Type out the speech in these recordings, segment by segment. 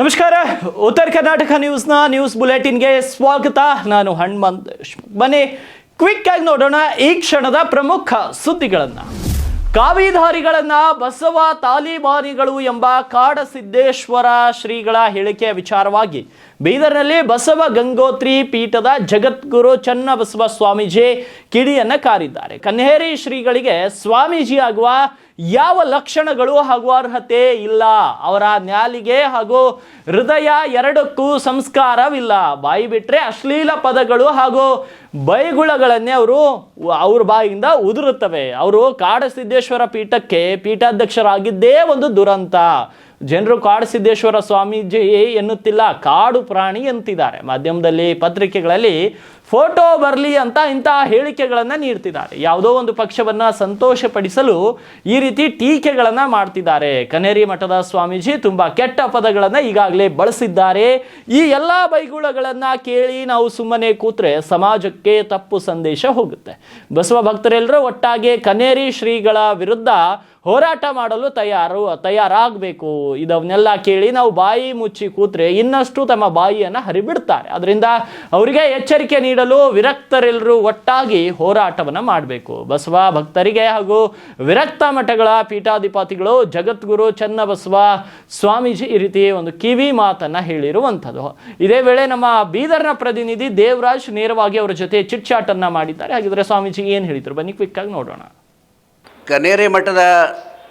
ನಮಸ್ಕಾರ. ಉತ್ತರ ಕರ್ನಾಟಕ ನ್ಯೂಸ್ನ ನ್ಯೂಸ್ ಬುಲೆಟಿನ್ಗೆ ಸ್ವಾಗತ. ನಾನು ಹಣ್ಮಂತ್ ದೇಶ್ಮುಖ್. ಬನ್ನಿ ಕ್ವಿಕ್ ಆಗಿ ನೋಡೋಣ ಈ ಕ್ಷಣದ ಪ್ರಮುಖ ಸುದ್ದಿಗಳನ್ನು. ಕಾವಿಧಾರಿಗಳನ್ನ ಬಸವ ತಾಲಿಬಾನಿಗಳು ಎಂಬ ಕಾಡಸಿದ್ದೇಶ್ವರ ಶ್ರೀಗಳ ಹೇಳಿಕೆಯ ವಿಚಾರವಾಗಿ ಬೀದರ್ನಲ್ಲಿ ಬಸವ ಗಂಗೋತ್ರಿ ಪೀಠದ ಜಗದ್ಗುರು ಚನ್ನಬಸವ ಸ್ವಾಮೀಜಿ ಕಿಡಿಯನ್ನ ಕಾರಿದ್ದಾರೆ. ಕನ್ಹೇರಿ ಶ್ರೀಗಳಿಗೆ ಸ್ವಾಮೀಜಿ ಆಗುವ ಯಾವ ಲಕ್ಷಣಗಳು ಹಾಗೂ ಅರ್ಹತೆ ಇಲ್ಲ? ಅವರ ನ್ಯಾಲಿಗೆ ಹಾಗೂ ಹೃದಯ ಎರಡಕ್ಕೂ ಸಂಸ್ಕಾರವಿಲ್ಲ. ಬಾಯಿ ಬಿಟ್ರೆ ಅಶ್ಲೀಲ ಪದಗಳು ಹಾಗೂ ಬೈಗುಳಗಳನ್ನೇ ಅವರು ಅವ್ರ ಬಾಯಿಂದ ಉದುರುತ್ತವೆ. ಅವರು ಕಾಡಸಿದ್ದೇಶ್ವರ ಪೀಠಕ್ಕೆ ಪೀಠಾಧ್ಯಕ್ಷರಾಗಿದ್ದೇ ಒಂದು ದುರಂತ. ಜನರು ಕಾಡಸಿದ್ದೇಶ್ವರ ಸ್ವಾಮೀಜಿ ಎನ್ನುತ್ತಿಲ್ಲ, ಕಾಡು ಪ್ರಾಣಿ ಅಂತಿದ್ದಾರೆ. ಮಾಧ್ಯಮದಲ್ಲಿ ಪತ್ರಿಕೆಗಳಲ್ಲಿ ಫೋಟೋ ಬರಲಿ ಅಂತ ಇಂತಹ ಹೇಳಿಕೆಗಳನ್ನು ನೀಡ್ತಿದ್ದಾರೆ. ಯಾವುದೋ ಒಂದು ಪಕ್ಷವನ್ನು ಸಂತೋಷಪಡಿಸಲು ಈ ರೀತಿ ಟೀಕೆಗಳನ್ನು ಮಾಡ್ತಿದ್ದಾರೆ. ಕನೇರಿ ಮಠದ ಸ್ವಾಮೀಜಿ ತುಂಬ ಕೆಟ್ಟ ಪದಗಳನ್ನು ಈಗಾಗಲೇ ಬಳಸಿದ್ದಾರೆ. ಈ ಎಲ್ಲ ಬೈಗುಳಗಳನ್ನು ಕೇಳಿ ನಾವು ಸುಮ್ಮನೆ ಕೂತ್ರೆ ಸಮಾಜಕ್ಕೆ ತಪ್ಪು ಸಂದೇಶ ಹೋಗುತ್ತೆ. ಬಸವ ಭಕ್ತರೆಲ್ಲರೂ ಒಟ್ಟಾಗಿ ಕನೇರಿ ಶ್ರೀಗಳ ವಿರುದ್ಧ ಹೋರಾಟ ಮಾಡಲು ತಯಾರು, ತಯಾರಾಗಬೇಕು. ಇದವನ್ನೆಲ್ಲ ಕೇಳಿ ನಾವು ಬಾಯಿ ಮುಚ್ಚಿ ಕೂತ್ರೆ ಇನ್ನಷ್ಟು ತಮ್ಮ ಬಾಯಿಯನ್ನು ಹರಿಬಿಡ್ತಾರೆ. ಅದರಿಂದ ಅವರಿಗೆ ಎಚ್ಚರಿಕೆ ನೀಡಲು ವಿರಕ್ತರೆಲ್ಲರೂ ಒಟ್ಟಾಗಿ ಹೋರಾಟವನ್ನು ಮಾಡಬೇಕು. ಬಸವ ಭಕ್ತರಿಗೆ ಹಾಗೂ ವಿರಕ್ತ ಮಠಗಳ ಪೀಠಾಧಿಪತಿಗಳು, ಜಗದ್ಗುರು ಚನ್ನಬಸವ ಸ್ವಾಮೀಜಿ ಈ ರೀತಿ ಒಂದು ಕಿವಿ ಮಾತನ್ನ ಹೇಳಿರುವಂಥದ್ದು. ಇದೇ ವೇಳೆ ನಮ್ಮ ಬೀದರ್ನ ಪ್ರತಿನಿಧಿ ದೇವರಾಜ್ ನೇರವಾಗಿ ಅವರ ಜೊತೆ ಚಿಟ್ಚಾಟನ್ನ ಮಾಡಿದ್ದಾರೆ. ಹಾಗಿದ್ರೆ ಸ್ವಾಮೀಜಿ ಏನು ಹೇಳಿದ್ರು? ಬನ್ನಿ ಕ್ವಿಕ್ ಆಗಿ ನೋಡೋಣ. ಕನೇರಿ ಮಠದ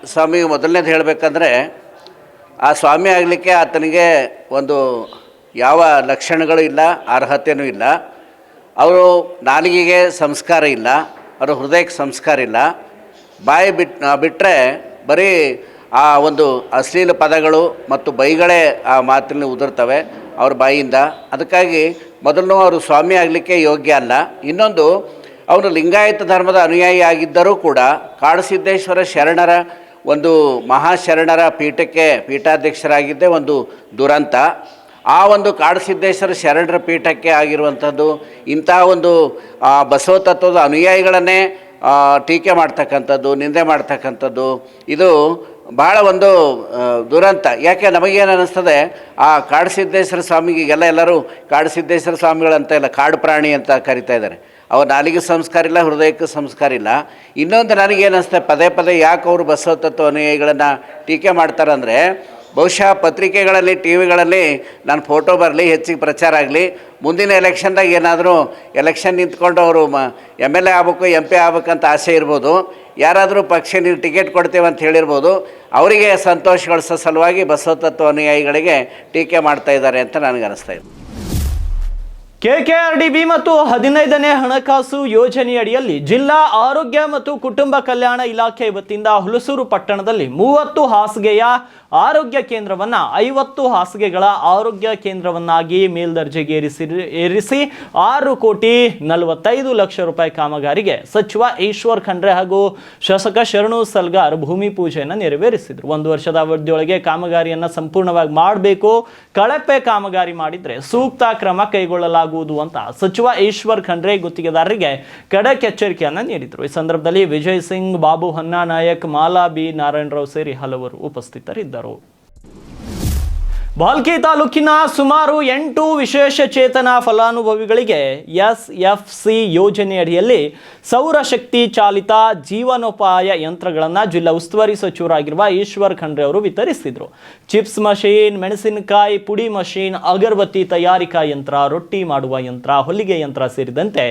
ಸ್ವಾಮಿ ಮೊದಲನೇದು ಹೇಳಬೇಕಂದ್ರೆ ಆ ಸ್ವಾಮಿ ಆಗಲಿಕ್ಕೆ ಆತನಿಗೆ ಒಂದು ಯಾವ ಲಕ್ಷಣಗಳು ಇಲ್ಲ ಅರ್ಹತೆಯೂ ಇಲ್ಲ. ಅವರು ನಾಲಿಗೆಗೆ ಸಂಸ್ಕಾರ ಇಲ್ಲ, ಅವರ ಹೃದಯಕ್ಕೆ ಸಂಸ್ಕಾರ ಇಲ್ಲ. ಬಾಯಿ ಬಿಟ್ ಬಿಟ್ಟರೆ ಬರೀ ಆ ಒಂದು ಅಶ್ಲೀಲ ಪದಗಳು ಮತ್ತು ಬೈಗಳೇ ಆ ಮಾತಿನಲ್ಲಿ ಉದುರ್ತವೆ ಅವ್ರ ಬಾಯಿಯಿಂದ ಅದಕ್ಕಾಗಿ ಮೊದಲು ಅವರು ಸ್ವಾಮಿ ಆಗಲಿಕ್ಕೆ ಯೋಗ್ಯ ಅಲ್ಲ. ಇನ್ನೊಂದು, ಅವನು ಲಿಂಗಾಯತ ಧರ್ಮದ ಅನುಯಾಯಿ ಆಗಿದ್ದರೂ ಕೂಡ ಕಾಡಸಿದ್ದೇಶ್ವರ ಶರಣರ ಒಂದು ಮಹಾಶರಣರ ಪೀಠಕ್ಕೆ ಪೀಠಾಧ್ಯಕ್ಷರಾಗಿದ್ದೇ, ಒಂದು ದುರಂತ. ಆ ಒಂದು ಕಾಡಸಿದ್ದೇಶ್ವರ ಶರಣರ ಪೀಠಕ್ಕೆ ಆಗಿರುವಂಥದ್ದು, ಇಂಥ ಒಂದು ಬಸವ ತತ್ವದ ಅನುಯಾಯಿಗಳನ್ನೇ ಟೀಕೆ ಮಾಡ್ತಕ್ಕಂಥದ್ದು, ನಿಂದೆ ಮಾಡ್ತಕ್ಕಂಥದ್ದು, ಇದು ಭಾಳ ಒಂದು ದುರಂತ. ಯಾಕೆ ನಮಗೇನು ಅನ್ನಿಸ್ತದೆ, ಆ ಕಾಡಸಿದ್ದೇಶ್ವರ ಸ್ವಾಮಿಗೆಲ್ಲ ಎಲ್ಲರೂ ಕಾಡಸಿದ್ದೇಶ್ವರ ಸ್ವಾಮಿಗಳಂತ ಇಲ್ಲ ಕಾಡು ಪ್ರಾಣಿ ಅಂತ ಕರಿತಾ ಇದ್ದಾರೆ. ಅವ್ರ ನಾಲಿಗೆ ಸಂಸ್ಕಾರ ಇಲ್ಲ, ಹೃದಯಕ್ಕೆ ಸಂಸ್ಕಾರ ಇಲ್ಲ. ಇನ್ನೊಂದು ನನಗೆ ಅನಿಸ್ತದೆ ಪದೇ ಪದೇ ಯಾಕೆ ಅವರು ಬಸವ ತತ್ವ ಅನುಯಾಯಿಗಳನ್ನು ಟೀಕೆ ಮಾಡ್ತಾರಂದರೆ ಬಹುಶಃ ಪತ್ರಿಕೆಗಳಲ್ಲಿ, ಟಿ ವಿಗಳಲ್ಲಿ ನಾನು ಫೋಟೋ ಬರಲಿ, ಹೆಚ್ಚಿಗೆ ಪ್ರಚಾರ ಆಗಲಿ, ಮುಂದಿನ ಎಲೆಕ್ಷನ್ದಾಗ ಏನಾದರೂ ಎಲೆಕ್ಷನ್ ನಿಂತ್ಕೊಂಡು ಅವರು ಮ, ಎಂ ಎಲ್ ಎ ಆಗ್ಬೇಕು ಎಂ ಪಿ ಆಗ್ಬೇಕಂತ ಆಸೆ ಇರ್ಬೋದು. ಯಾರಾದರೂ ಪಕ್ಷ ನೀವು ಟಿಕೆಟ್ ಕೊಡ್ತೇವೆ ಅಂತ ಹೇಳಿರ್ಬೋದು. ಅವರಿಗೆ ಸಂತೋಷಗೊಳಿಸೋ ಸಲುವಾಗಿ ಬಸವ ತತ್ವ ಅನುಯಾಯಿಗಳಿಗೆ ಟೀಕೆ ಮಾಡ್ತಾ ಇದ್ದಾರೆ ಅಂತ ನನಗೆ ಅನಿಸ್ತಾ ಇದೆ. ಕೆಕೆಆರ್ಡಿಬಿ ಮತ್ತು ಹದಿನೈದನೇ ಹಣಕಾಸು ಯೋಜನೆಯಡಿಯಲ್ಲಿ ಜಿಲ್ಲಾ ಆರೋಗ್ಯ ಮತ್ತು ಕುಟುಂಬ ಕಲ್ಯಾಣ ಇಲಾಖೆ ವತಿಯಿಂದ ಹುಲಸೂರು ಪಟ್ಟಣದಲ್ಲಿ ಮೂವತ್ತು ಹಾಸಿಗೆಯ ಆರೋಗ್ಯ ಕೇಂದ್ರವನ್ನ, ಐವತ್ತು ಹಾಸಿಗೆಗಳ ಆರೋಗ್ಯ ಕೇಂದ್ರವನ್ನಾಗಿ ಮೇಲ್ದರ್ಜೆಗೇರಿಸಿ ಏರಿಸಿ ಆರು ಕೋಟಿ ನಲವತ್ತೈದು ಲಕ್ಷ ರೂಪಾಯಿ ಕಾಮಗಾರಿಗೆ ಸಚಿವ ಈಶ್ವರ್ ಖಂಡ್ರೆ ಹಾಗೂ ಶಾಸಕ ಶರಣು ಸಲ್ಗಾರ್ ಭೂಮಿ ಪೂಜೆಯನ್ನು ನೆರವೇರಿಸಿದರು. ಒಂದು ವರ್ಷದ ಅವಧಿಯೊಳಗೆ ಕಾಮಗಾರಿಯನ್ನು ಸಂಪೂರ್ಣವಾಗಿ ಮಾಡಬೇಕು. ಕಳಪೆ ಕಾಮಗಾರಿ ಮಾಡಿದರೆ ಸೂಕ್ತ ಕ್ರಮ ಕೈಗೊಳ್ಳಲಾಗುವುದು ಅಂತ. ಸಚಿವ ಈಶ್ವರ್ ಖಂಡ್ರೆ ಗುತ್ತಿಗೆದಾರರಿಗೆ ಖಡಕ್ ಎಚ್ಚರಿಕೆಯನ್ನು ನೀಡಿದರು. ಈ ಸಂದರ್ಭದಲ್ಲಿ ವಿಜಯ್ ಸಿಂಗ್, ಬಾಬು ಹನ್ನಾ ನಾಯಕ್ ಮಾಲಾ ಬಿ ನಾರಾಯಣರಾವ್ ಸೇರಿ ಹಲವರು ಉಪಸ್ಥಿತರಿದ್ದರು. ಬಾಲ್ಕಿ ತಾಲೂಕಿನ ಸುಮಾರು ಎಂಟು ವಿಶೇಷ ಚೇತನ ಫಲಾನುಭವಿಗಳಿಗೆ ಎಸ್ ಎಫ್ ಸಿ ಯೋಜನೆಯಡಿಯಲ್ಲಿ ಸೌರಶಕ್ತಿ ಚಾಲಿತ ಜೀವನೋಪಾಯ ಯಂತ್ರಗಳನ್ನು ಜಿಲ್ಲಾ ಉಸ್ತುವಾರಿ ಸಚಿವರಾಗಿರುವ ಈಶ್ವರ್ ಖಂಡ್ರೆ ಅವರು ವಿತರಿಸಿದರು. ಚಿಪ್ಸ್ ಮಷೀನ್, ಮೆಣಸಿನಕಾಯಿ ಪುಡಿ ಮಷೀನ್, ಅಗರಬತ್ತಿ ತಯಾರಿಕಾ ಯಂತ್ರ, ರೊಟ್ಟಿ ಮಾಡುವ ಯಂತ್ರ, ಹೊಲಿಗೆ ಯಂತ್ರ ಸೇರಿದಂತೆ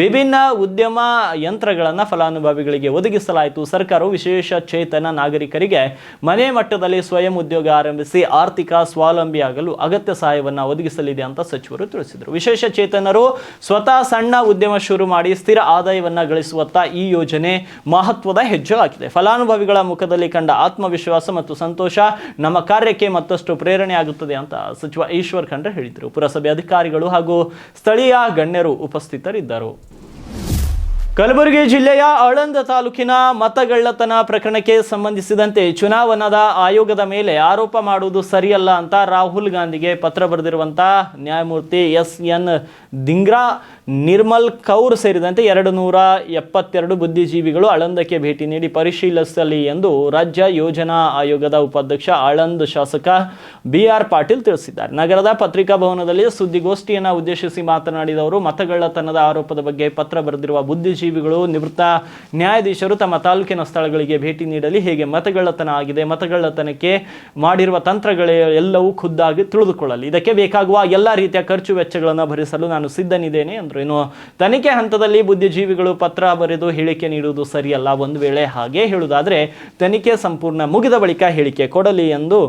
ವಿಭಿನ್ನ ಉದ್ಯಮ ಯಂತ್ರಗಳನ್ನು ಫಲಾನುಭವಿಗಳಿಗೆ ಒದಗಿಸಲಾಯಿತು. ಸರ್ಕಾರವು ವಿಶೇಷ ಚೇತನ ನಾಗರಿಕರಿಗೆ ಮನೆ ಮಟ್ಟದಲ್ಲಿ ಸ್ವಯಂ ಉದ್ಯೋಗ ಆರಂಭಿಸಿ ಆರ್ಥಿಕ ಸ್ವಾವಲಂಬಿಯಾಗಲು ಅಗತ್ಯ ಸಹಾಯವನ್ನು ಒದಗಿಸಲಿದೆ ಅಂತ ಸಚಿವರು ತಿಳಿಸಿದರು. ವಿಶೇಷ ಚೇತನರು ಸ್ವತಃ ಸಣ್ಣ ಉದ್ಯಮ ಶುರು ಮಾಡಿ ಸ್ಥಿರ ಆದಾಯವನ್ನು ಗಳಿಸುವತ್ತ ಈ ಯೋಜನೆ ಮಹತ್ವದ ಹೆಜ್ಜೆ ಹಾಕಿದೆ ಫಲಾನುಭವಿಗಳ ಮುಖದಲ್ಲಿ ಕಂಡ ಆತ್ಮವಿಶ್ವಾಸ ಮತ್ತು ಸಂತೋಷ ನಮ್ಮ ಕಾರ್ಯಕ್ಕೆ ಮತ್ತಷ್ಟು ಪ್ರೇರಣೆ ಆಗುತ್ತದೆ ಅಂತ ಸಚಿವ ಈಶ್ವರ್ ಖಂಡ್ರೆ ಹೇಳಿದರು. ಪುರಸಭೆ ಅಧಿಕಾರಿಗಳು ಹಾಗೂ ಸ್ಥಳೀಯ ಗಣ್ಯರು ಉಪಸ್ಥಿತರಿದ್ದರು. ಕಲಬುರಗಿ ಜಿಲ್ಲೆಯ ಆಳಂದ ತಾಲೂಕಿನ ಮತಗಳ್ಳತನ ಪ್ರಕರಣಕ್ಕೆ ಸಂಬಂಧಿಸಿದಂತೆ ಚುನಾವಣಾದ ಆಯೋಗದ ಮೇಲೆ ಆರೋಪ ಮಾಡುವುದು ಸರಿಯಲ್ಲ ಅಂತ ರಾಹುಲ್ ಗಾಂಧಿಗೆ ಪತ್ರ ಬರೆದಿರುವಂಥ ನ್ಯಾಯಮೂರ್ತಿ ಎಸ್ ಎನ್ ದಿಂಗ್ರಾ ನಿರ್ಮಲ್ ಕೌರ್ ಸೇರಿದಂತೆ ಎರಡು ನೂರ ಎಪ್ಪತ್ತೆರಡು ಬುದ್ಧಿಜೀವಿಗಳು ಆಳಂದಕ್ಕೆ ಭೇಟಿ ನೀಡಿ ಪರಿಶೀಲಿಸಲಿ ಎಂದು ರಾಜ್ಯ ಯೋಜನಾ ಆಯೋಗದ ಉಪಾಧ್ಯಕ್ಷ ಆಳಂದ್ ಶಾಸಕ ಬಿ ಆರ್ ಪಾಟೀಲ್ ತಿಳಿಸಿದ್ದಾರೆ. ನಗರದ ಪತ್ರಿಕಾ ಭವನದಲ್ಲಿ ಸುದ್ದಿಗೋಷ್ಠಿಯನ್ನು ಉದ್ದೇಶಿಸಿ ಮಾತನಾಡಿದ ಅವರು, ಮತಗಳ್ಳತನದ ಆರೋಪದ ಬಗ್ಗೆ ಪತ್ರ ಬರೆದಿರುವ ಬುದ್ಧಿಜೀವಿಗಳು ನಿವೃತ್ತ ನ್ಯಾಯಾಧೀಶರು ತಮ್ಮ ತಾಲೂಕಿನ ಸ್ಥಳಗಳಿಗೆ ಭೇಟಿ ನೀಡಲಿ. ಹೇಗೆ ಮತಗಳ್ಳತನ ಆಗಿದೆ. ಮತಗಳ್ಳತನಕ್ಕೆ ಮಾಡಿರುವ ತಂತ್ರಗಳೇ ಎಲ್ಲವೂ ಖುದ್ದಾಗಿ ತಿಳಿದುಕೊಳ್ಳಲಿ. ಇದಕ್ಕೆ ಬೇಕಾಗುವ ಎಲ್ಲ ರೀತಿಯ ಖರ್ಚು ವೆಚ್ಚಗಳನ್ನು ಭರಿಸಲು ನಾನು ಸಿದ್ಧನಿದ್ದೇನೆ ಎಂದರು ಇನ್ನು ತನಿಖೆ ಹಂತದಲ್ಲಿ ಬುದ್ಧಿಜೀವಿಗಳು ಪತ್ರ ಬರೆದು ಹೇಳಿಕೆ ನೀಡುವುದು ಸರಿಯಲ್ಲ. ಒಂದು ವೇಳೆ ಹಾಗೆ ಹೇಳುವುದಾದರೆ ತನಿಖೆ ಸಂಪೂರ್ಣ ಮುಗಿದ ಬಳಿಕ ಹೇಳಿಕೆ ಕೊಡಲಿ ಎಂದು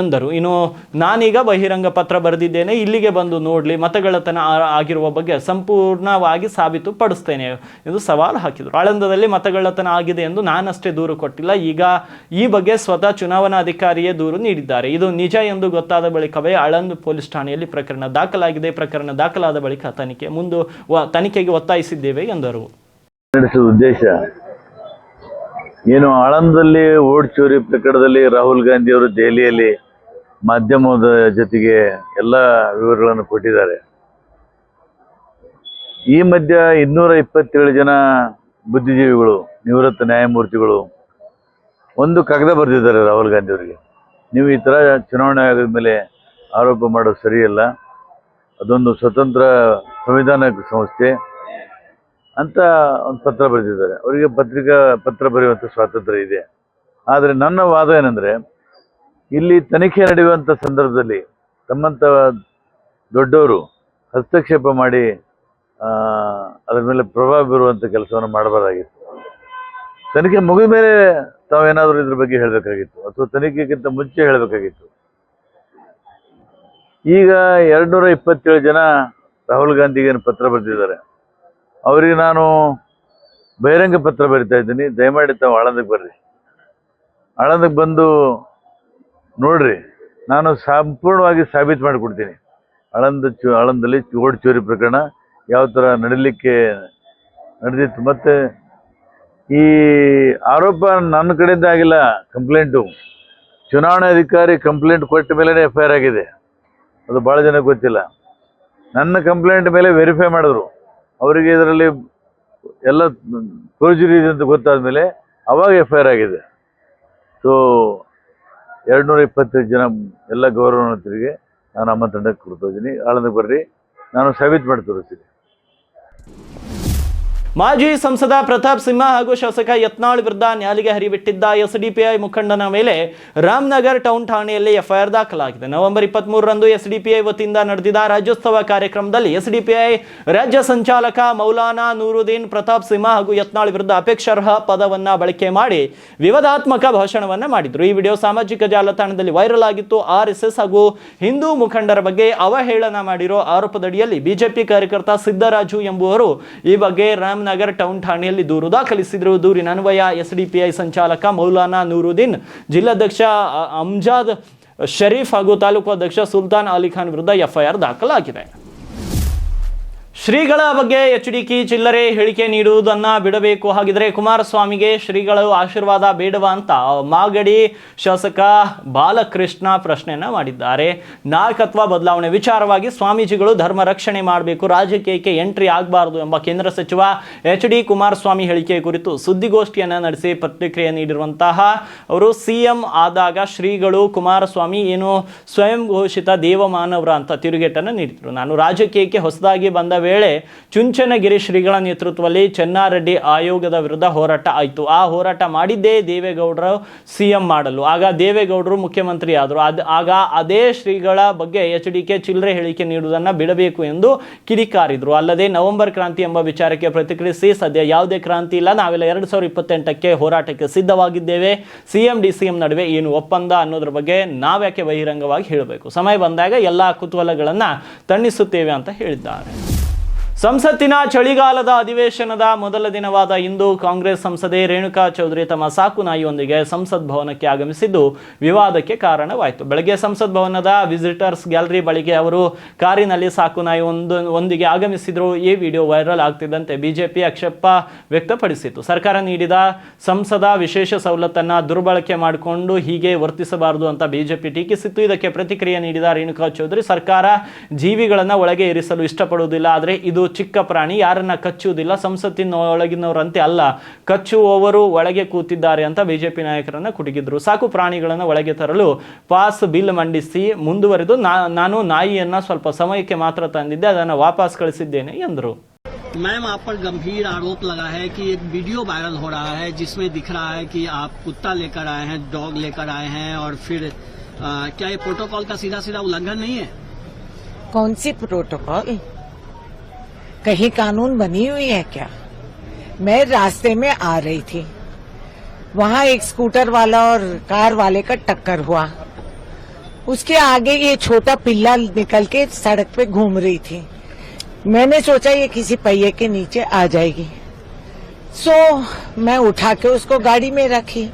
ಎಂದರು. ಇನ್ನು ನಾನೀಗ ಬಹಿರಂಗ ಪತ್ರ ಬರೆದಿದ್ದೇನೆ. ಇಲ್ಲಿಗೆ ಬಂದು ನೋಡಲಿ. ಮತಗಳತನ ಆಗಿರುವ ಬಗ್ಗೆ ಸಂಪೂರ್ಣವಾಗಿ ಸಾಬೀತು ಪಡಿಸ್ತೇನೆ ಎಂದು ಸವಾಲು ಹಾಕಿದರು. ಆಳಂದದಲ್ಲಿ ಮತಗಳ್ಳತನ ಆಗಿದೆ ಎಂದು ನಾನಷ್ಟೇ ದೂರು ಕೊಟ್ಟಿಲ್ಲ. ಈಗ ಈ ಬಗ್ಗೆ ಸ್ವತಃ ಚುನಾವಣಾಧಿಕಾರಿಯೇ ದೂರು ನೀಡಿದ್ದಾರೆ. ಇದು ನಿಜ ಎಂದು ಗೊತ್ತಾದ ಬಳಿಕವೇ ಆಳಂದ ಪೊಲೀಸ್ ಠಾಣೆಯಲ್ಲಿ ಪ್ರಕರಣ ದಾಖಲಾಗಿದೆ. ಪ್ರಕರಣ ದಾಖಲಾದ ಬಳಿಕ ತನಿಖೆ ಮುಂದು ತನಿಖೆಗೆ ಒತ್ತಾಯಿಸಿದ್ದೇವೆ ಎಂದರು. ಉದ್ದೇಶ? ಏನು ಆಳಂದದಲ್ಲಿ ಓಡ್ ಚೋರಿ ಪ್ರಕರಣದಲ್ಲಿ ರಾಹುಲ್ ಗಾಂಧಿ ಅವರು ದೆಹಲಿಯಲ್ಲಿ ಮಾಧ್ಯಮದ ಜೊತೆಗೆ ಎಲ್ಲ ವಿವರಗಳನ್ನು ಕೊಟ್ಟಿದ್ದಾರೆ. ಈ ಮಧ್ಯ ಇನ್ನೂರ ಇಪ್ಪತ್ತೇಳು ಜನ ಬುದ್ಧಿಜೀವಿಗಳು, ನಿವೃತ್ತ ನ್ಯಾಯಮೂರ್ತಿಗಳು ಒಂದು ಕಾಗದ ಬರೆದಿದ್ದಾರೆ ರಾಹುಲ್ ಗಾಂಧಿ ಅವರಿಗೆ. ನೀವು ಈ ಥರ ಚುನಾವಣೆ ಆಗದ ಮೇಲೆ ಆರೋಪ ಮಾಡೋದು ಸರಿಯಲ್ಲ. ಅದೊಂದು ಸ್ವತಂತ್ರ ಸಂವಿಧಾನ ಸಂಸ್ಥೆ ಅಂತ ಒಂದು ಪತ್ರ ಬರೆದಿದ್ದಾರೆ. ಅವರಿಗೆ ಪತ್ರಿಕಾ, ಪತ್ರ ಬರೆಯುವಂಥ ಸ್ವಾತಂತ್ರ್ಯ ಇದೆ. ಆದರೆ ನನ್ನ ವಾದ ಏನಂದರೆ, ಇಲ್ಲಿ ತನಿಖೆ ನಡೆಯುವಂಥ ಸಂದರ್ಭದಲ್ಲಿ ತಮ್ಮಂಥ ದೊಡ್ಡವರು ಹಸ್ತಕ್ಷೇಪ ಮಾಡಿ ಅದರ ಮೇಲೆ ಪ್ರಭಾವ ಬೀರುವಂಥ ಕೆಲಸವನ್ನು ಮಾಡಬಾರ್ದಾಗಿತ್ತು. ತನಿಖೆ ಮುಗಿದ ಮೇಲೆ ತಾವೇನಾದರೂ ಇದ್ರ ಬಗ್ಗೆ ಹೇಳಬೇಕಾಗಿತ್ತು, ಅಥವಾ ತನಿಖೆಗಿಂತ ಮುಂಚೆ ಹೇಳಬೇಕಾಗಿತ್ತು. ಈಗ ಎರಡುನೂರ ಇಪ್ಪತ್ತೇಳು ಜನ ರಾಹುಲ್ ಗಾಂಧಿಗೆ ಪತ್ರ ಬರೆದಿದ್ದಾರೆ. ಅವರಿಗೆ ನಾನು ಬಹಿರಂಗ ಪತ್ರ ಬರಿತಾ ಇದ್ದೀನಿ. ದಯಮಾಡಿ ತಾವು ಆಳಂದಕ್ಕೆ ಬರ್ರಿ. ಆಳಂದಕ್ಕೆ ಬಂದು ನೋಡ್ರಿ, ನಾನು ಸಂಪೂರ್ಣವಾಗಿ ಸಾಬೀತು ಮಾಡಿಕೊಡ್ತೀನಿ. ಆಳಂದ ಚು, ಆಳಂದಲ್ಲಿ ಓಡ್ ಚೋರಿ ಪ್ರಕರಣ. ಯಾವ ಥರ ನಡೀಲಿಕ್ಕೆ ನಡೆದಿತ್ತು. ಮತ್ತು ಈ ಆರೋಪ ನನ್ನ ಕಡೆಯಿಂದ ಆಗಿಲ್ಲ ಕಂಪ್ಲೇಂಟು ಚುನಾವಣಾಧಿಕಾರಿ ಕಂಪ್ಲೇಂಟ್ ಕೊಟ್ಟ ಮೇಲೇ ಎಫ್ ಐ ಆರ್ ಆಗಿದೆ. ಅದು ಭಾಳ ಜನಕ್ಕೆ ಗೊತ್ತಿಲ್ಲ. ನನ್ನ ಕಂಪ್ಲೇಂಟ್ ಮೇಲೆ ವೆರಿಫೈ ಮಾಡಿದ್ರು. ಅವರಿಗೆ ಇದರಲ್ಲಿ ಎಲ್ಲ ಫೋರ್ಜರಿ ಇದೆ ಅಂತ ಗೊತ್ತಾದ ಮೇಲೆ ಅವಾಗ ಎಫ್ ಐ ಆರ್ ಆಗಿದೆ. ಸೊ ಎರಡು ನೂರ ಇಪ್ಪತ್ತೈದು ಜನ ಎಲ್ಲ ಗೌರವಾನ್ವಿತರಿಗೆ ನಾನು ಆಮಂತ್ರಣಕ್ಕೆ ಕೊಡ್ತಾ ಇದ್ದೀನಿ. ಆಳಂದಕ್ಕೆ ಬರ್ರಿ. ನಾನು ಸಾಬೀತು ಮಾಡಿ ತೋರಿಸ್ತೀನಿ ಮಾಜಿ ಸಂಸದ ಪ್ರತಾಪ್ ಸಿಂಹ ಹಾಗೂ ಶಾಸಕ ಯತ್ನಾಳ್ ವಿರುದ್ಧ ನ್ಯಾಯಾಲಯ ಹರಿಬಿಟ್ಟಿದ್ದ ಎಸ್ಡಿಪಿಐ ಮುಖಂಡನ ಮೇಲೆ ರಾಮನಗರ್ ಟೌನ್ ಠಾಣೆಯಲ್ಲಿ ಎಫ್ಐಆರ್ ದಾಖಲಾಗಿದೆ. ನವೆಂಬರ್ ಪಿ ಎಸ್ಡಿಪಿಐ ವತಿಯಿಂದ ನಡೆದಿದ ರಾಜ್ಯೋತ್ಸವ ಕಾರ್ಯಕ್ರಮದಲ್ಲಿ ಎಸ್ಡಿಪಿಐ ರಾಜ್ಯ ಸಂಚಾಲಕ ಮೌಲಾನಾ ನೂರುದ್ದೀನ್ ಪ್ರತಾಪ್ ಸಿಂಹ ಹಾಗೂ ಯತ್ನಾಳ್ ವಿರುದ್ಧ ಅಪೇಕ್ಷಾರ್ಹ ಪದವನ್ನ ಬಳಕೆ ಮಾಡಿ ವಿವಾದಾತ್ಮಕ ಭಾಷಣವನ್ನ ಮಾಡಿದ್ರು. ಈ ವಿಡಿಯೋ ಸಾಮಾಜಿಕ ಜಾಲತಾಣದಲ್ಲಿ ವೈರಲ್ ಆಗಿತ್ತು. ಆರ್ ಎಸ್ ಎಸ್ ಹಾಗೂ ಹಿಂದೂ ಮುಖಂಡರ ಬಗ್ಗೆ ಅವಹೇಳನ ಮಾಡಿರೋ ಆರೋಪದಡಿಯಲ್ಲಿ ಬಿಜೆಪಿ ಕಾರ್ಯಕರ್ತ ಸಿದ್ದರಾಜು ಎಂಬುವರು ಈ ಬಗ್ಗೆ ರಾಮನಗರ್ ಟೌನ್ ಠಾಣೆಯಲ್ಲಿ ದೂರು ದಾಖಲಿಸಿದರು. ದೂರಿನ ಅನ್ವಯ, ಎಸ್ಡಿಪಿಐ ಸಂಚಾಲಕ ಮೌಲಾನಾ ನೂರುದ್ದೀನ್, ಜಿಲ್ಲಾಧ್ಯಕ್ಷ ಅಮ್ಜಾದ್ ಶರೀಫ್ ಹಾಗೂ ತಾಲೂಕು ಅಧ್ಯಕ್ಷ ಸುಲ್ತಾನ್ ಅಲಿ ಖಾನ್ ವಿರುದ್ಧ ಎಫ್ಐಆರ್ ದಾಖಲಾಗಿದೆ. ಶ್ರೀಗಳ ಬಗ್ಗೆ ಎಚ್ ಡಿ ಕಿ ಚಿಲ್ಲರೆ ಹೇಳಿಕೆ ನೀಡುವುದನ್ನು ಬಿಡಬೇಕು ಹಾಗಿದ್ರೆ ಕುಮಾರಸ್ವಾಮಿಗೆ ಶ್ರೀಗಳು ಆಶೀರ್ವಾದ ಬೇಡವಾ ಅಂತ ಮಾಗಡಿ ಶಾಸಕ ಬಾಲಕೃಷ್ಣ ಪ್ರಶ್ನೆಯನ್ನು ಮಾಡಿದ್ದಾರೆ. ನಾಯಕತ್ವ ಬದಲಾವಣೆ ವಿಚಾರವಾಗಿ ಸ್ವಾಮೀಜಿಗಳು ಧರ್ಮ ರಕ್ಷಣೆ ಮಾಡಬೇಕು, ರಾಜಕೀಯಕ್ಕೆ ಎಂಟ್ರಿ ಆಗಬಾರದು ಎಂಬ ಕೇಂದ್ರ ಸಚಿವ ಎಚ್ ಡಿ ಕುಮಾರಸ್ವಾಮಿ ಹೇಳಿಕೆ ಕುರಿತು ಸುದ್ದಿಗೋಷ್ಠಿಯನ್ನು ನಡೆಸಿ ಪ್ರತಿಕ್ರಿಯೆ ನೀಡಿರುವಂತಹ ಅವರು ಸಿಎಂ ಆದಾಗ ಶ್ರೀಗಳು ಕುಮಾರಸ್ವಾಮಿ ಏನು ಸ್ವಯಂ ಘೋಷಿತ ದೇವಮಾನವರ ಅಂತ ತಿರುಗೇಟನ್ನು ನೀಡಿದರು. ನಾನು ರಾಜಕೀಯಕ್ಕೆ ಹೊಸದಾಗಿ ಬಂದ ವೇಳೆ ಚುಂಚನಗಿರಿ ಶ್ರೀಗಳ ನೇತೃತ್ವದಲ್ಲಿ ಚೆನ್ನಾರೆಡ್ಡಿ ಆಯೋಗದ ವಿರುದ್ಧ ಹೋರಾಟ ಆಯಿತು. ಆ ಹೋರಾಟ ಮಾಡಿದ್ದೇ ದೇವೇಗೌಡರು ಸಿಎಂ ಮಾಡಲು. ಆಗ ದೇವೇಗೌಡರು ಮುಖ್ಯಮಂತ್ರಿ ಆದರು ಅದು, ಆಗ ಅದೇ ಶ್ರೀಗಳ ಬಗ್ಗೆ ಎಚ್ ಡಿ ಕೆ ಚಿಲ್ಲರೆ ಹೇಳಿಕೆ ನೀಡುವುದನ್ನು ಬಿಡಬೇಕು ಎಂದು ಕಿಡಿಕಾರಿದ್ರು. ಅಲ್ಲದೆ ನವೆಂಬರ್ ಕ್ರಾಂತಿ ಎಂಬ ವಿಚಾರಕ್ಕೆ ಪ್ರತಿಕ್ರಿಯಿಸಿ ಸದ್ಯ ಯಾವುದೇ ಕ್ರಾಂತಿ ಇಲ್ಲ. ನಾವೆಲ್ಲ ಎರಡು ಸಾವಿರದ ಇಪ್ಪತ್ತೆಂಟಕ್ಕೆ ಹೋರಾಟಕ್ಕೆ ಸಿದ್ಧವಾಗಿದ್ದೇವೆ. C M D C M ನಡುವೆ ಏನು ಒಪ್ಪಂದ ಅನ್ನೋದ್ರ ಬಗ್ಗೆ ನಾವ್ಯಾಕೆ ಬಹಿರಂಗವಾಗಿ ಹೇಳಬೇಕು? ಸಮಯ ಬಂದಾಗ ಎಲ್ಲ ಕುತೂಹಲಗಳನ್ನು ತಣ್ಣಿಸುತ್ತೇವೆ ಅಂತ ಹೇಳಿದ್ದಾರೆ. ಸಂಸತ್ತಿನ ಚಳಿಗಾಲದ ಅಧಿವೇಶನದ ಮೊದಲ ದಿನವಾದ ಇಂದು ಕಾಂಗ್ರೆಸ್ ಸಂಸದೆ ರೇಣುಕಾ ಚೌಧರಿ ತಮ್ಮ ಸಾಕು ನಾಯಿಯೊಂದಿಗೆ ಸಂಸತ್ ಭವನಕ್ಕೆ ಆಗಮಿಸಿದ್ದು ವಿವಾದಕ್ಕೆ ಕಾರಣವಾಯಿತು. ಬೆಳಗ್ಗೆ ಸಂಸತ್ ಭವನದ ವಿಸಿಟರ್ಸ್ ಗ್ಯಾಲರಿ ಬಳಿಗೆ ಅವರು ಕಾರಿನಲ್ಲಿ ಸಾಕು ನಾಯಿ ಒಂದು ಒಂದಿಗೆ ಆಗಮಿಸಿದ್ರು. ಈ ವಿಡಿಯೋ ವೈರಲ್ ಆಗ್ತಿದ್ದಂತೆ ಬಿಜೆಪಿ ಆಕ್ಷೇಪ ವ್ಯಕ್ತಪಡಿಸಿತು ಸರ್ಕಾರ ನೀಡಿದ ಸಂಸದ ವಿಶೇಷ ಸವಲತ್ತನ್ನು ದುರ್ಬಳಕೆ ಮಾಡಿಕೊಂಡು ಹೀಗೆ ವರ್ತಿಸಬಾರದು ಅಂತ ಬಿಜೆಪಿ ಟೀಕಿಸಿತ್ತು. ಇದಕ್ಕೆ ಪ್ರತಿಕ್ರಿಯೆ ನೀಡಿದ ರೇಣುಕಾ ಚೌಧರಿ, ಸರ್ಕಾರ ಜೀವಿಗಳನ್ನು ಒಳಗೆ ಇರಿಸಲು ಇಷ್ಟಪಡುವುದಿಲ್ಲ, ಆದರೆ ಇದು ಚಿಕ್ಕ ಪ್ರಾಣಿ ಯಾರನ್ನ ಕಚ್ಚುವುದಿಲ್ಲ ಸಂಸತ್ತಿನ ಒಳಗಿನವರಂತೆ ಅಲ್ಲ ಕಚ್ಚುವವರು ಒಳಗೆ ಕೂತಿದ್ದಾರೆ ಅಂತ ಬಿಜೆಪಿ ನಾಯಕರನ್ನ ಕುಟುಕಿದ್ರು ಸಾಕು ಪ್ರಾಣಿಗಳನ್ನ ಒಳಗೆ ತರಲು ಪಾಸ್ ಬಿಲ್ ಮಂಡಿಸಿ ಮುಂದುವರೆದು ನಾ- ನಾನು ನಾಯಿಯನ್ನ ಸ್ವಲ್ಪ ಸಮಯಕ್ಕೆ ಮಾತ್ರ ತಂದಿದ್ದೆ ಅದನ್ನ ವಾಪಸ್ ಕಳಿಸಿದ್ದೇನೆ ಎಂದರು मैम आप पर गंभीर आरोप लगा है कि एक वीडियो वायरल हो रहा है जिसमें दिख रहा है कि आप कुत्ता लेकर आए हैं डॉग लेकर आए हैं और फिर आ, क्या ये प्रोटोकॉल का सीधा सीधा उल्लंघन नहीं है कौन सी प्रोटोकॉल कहीं कानून बनी हुई है क्या? मैं रास्ते में आ रही थी। वहाँ एक स्कूटर वाला और कार वाले का टक्कर हुआ। उसके आगे ये छोटा पिल्ला निकल के सड़क पे घूम रही थी। मैंने सोचा ये किसी पहिए के नीचे आ जाएगी। सो, मैं उठा के उसको गाड़ी में रखी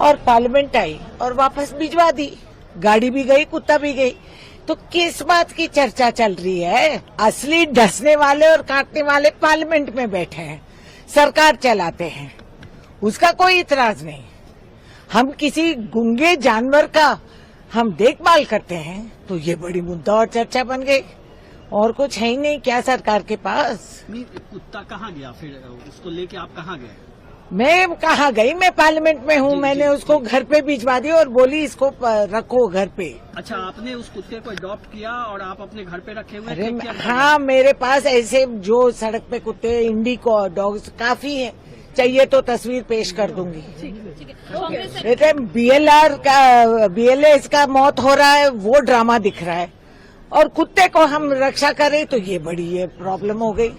और पार्लियामेंट आई और वापस भिजवा दी। गाड़ी भी गई, कुत्ता भी गई। तो किस बात की चर्चा चल रही है? असली डसने वाले और काटने वाले पार्लियामेंट में बैठे हैं। सरकार चलाते हैं। उसका कोई इतराज नहीं। हम किसी गुंगे जानवर का हम देखभाल करते हैं तो ये बड़ी मुद्दा और चर्चा बन गई। और कुछ है ही नहीं क्या सरकार के पास? कुत्ता कहाँ गया फिर? उसको लेके आप कहाँ गए? मैं कहा गई? मैं पार्लियामेंट में हूँ मैंने जी, उसको घर पे भिजवा दी और बोली इसको रखो घर पे। अच्छा आपने उस कुत्ते को अडॉप्ट किया और आप अपने घर पे रखे हुए अरे हाँ मेरे पास ऐसे जो सड़क पे कुत्ते इंडिको डॉग्स काफ़ी है। चाहिए तो तस्वीर पेश कर दूँगी। बेटे बीएलआर का बीएलएस का मौत हो रहा है वो ड्रामा दिख रहा है। और कुत्ते को हम रक्षा करें तो ये बड़ी ये प्रॉब्लम हो गई।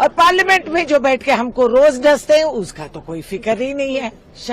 और पार्लियामेंट में जो बैठ के हमको रोज डसते हैं, उसका तो कोई फ़िक्र ही नहीं है।